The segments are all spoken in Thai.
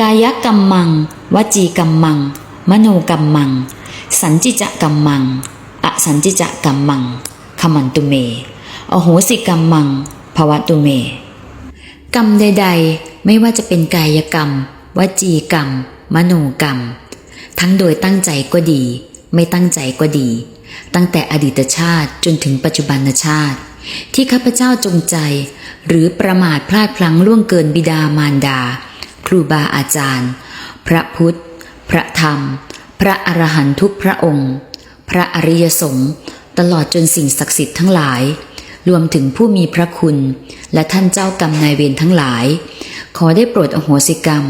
กายกรรมมัง วจีกรรมมัง มโนกรรมมัง สัญจิจะกรรมมัง อสัญจิจะกรรมมังขมันตุเม อโหสิกรรมังภวตุเม กรรมใด ๆ ไม่ว่าจะเป็นกายกรรม วจีกรรม มโนกรรม ทั้งโดยตั้งใจก็ดี ไม่ตั้งใจก็ดี ตั้งแต่อดีตชาติจนถึงปัจจุบันชาติ ที่ข้าพเจ้าจงใจ หรือประมาทพลาดพลั้งล่วงเกินบิดามารดา ครูบาอาจารย์ พระพุทธ พระธรรม พระอรหันตุกพระองค์ พระอริยสงฆ์ตลอดจนสิ่งศักดิ์สิทธิ์ทั้งหลาย รวมถึงผู้มีพระคุณ และท่านเจ้ากรรมนายเวรทั้งหลาย ขอได้โปรดอโหสิกรรม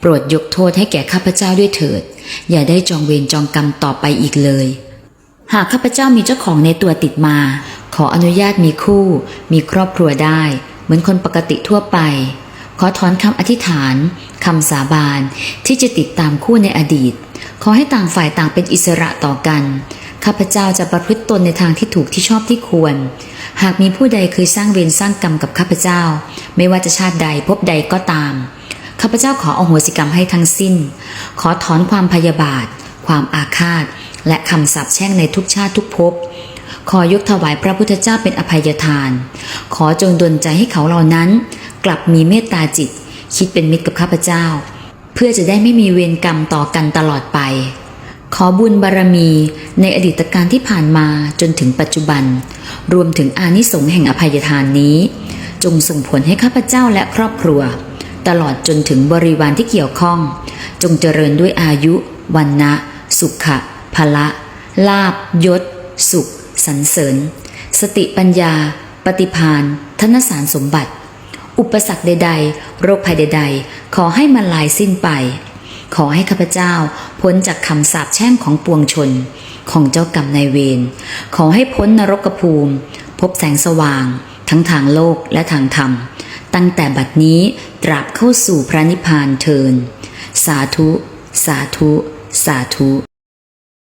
โปรดยกโทษให้แก่ข้าพเจ้าด้วยเถิด อย่าได้จองเวรจองกรรมต่อไปอีกเลย หากข้าพเจ้ามีเจ้าของในตัวติดมา ขออนุญาตมีคู่ มีครอบครัวได้ เหมือนคนปกติทั่วไป ขอถอนคำอธิษฐานคำสาบานที่จะติดตามคู่ในอดีต ขอให้ต่างฝ่ายต่างเป็นอิสระต่อกัน ข้าพเจ้าจะประพฤติตนในทางที่ถูกที่ชอบที่ควร หากมีผู้ใดเคยสร้างเวรสร้างกรรมกับข้าพเจ้า ไม่ว่าจะชาติใดพบใดก็ตาม ข้าพเจ้าขออโหสิกรรมให้ทั้งสิ้น ขอถอนความพยาบาท ความอาฆาต และคำสาปแช่งในทุกชาติทุกภพขอยกถวายพระพุทธเจ้าเป็นอภัยทาน ขอจงดลใจให้เขาเหล่านั้น กลับมีเมตตาจิต คิดเป็นมิตรกับข้าพเจ้า เพื่อจะได้ไม่มีเวรกรรมต่อกันตลอดไป ขอบุญบารมีในอดีตการที่ผ่านมาจนถึงปัจจุบัน รวมถึงอานิสงส์แห่งอภัยทานนี้ จงส่งผลให้ข้าพเจ้าและครอบครัว ตลอดจนถึงบริวารที่เกี่ยวข้อง จงเจริญด้วยอายุวันนะสุขะพละลาบยศ สุขสรรเสริญ สติปัญญา ปฏิพานธนสารสมบัติ อุปสรรคใด ๆ โรคภัยใด ๆ ขอให้มันลายสิ้นไป ขอให้ข้าพเจ้าพ้นจากคำสาปแช่งของปวงชน ของเจ้ากรรมนายเวร ขอให้พ้นนรกภูมิ พบแสงสว่าง ทั้งทางโลกและทางธรรม ตั้งแต่บัดนี้ตราบเข้าสู่พระนิพพานเทิน สาธุ สาธุ สาธุ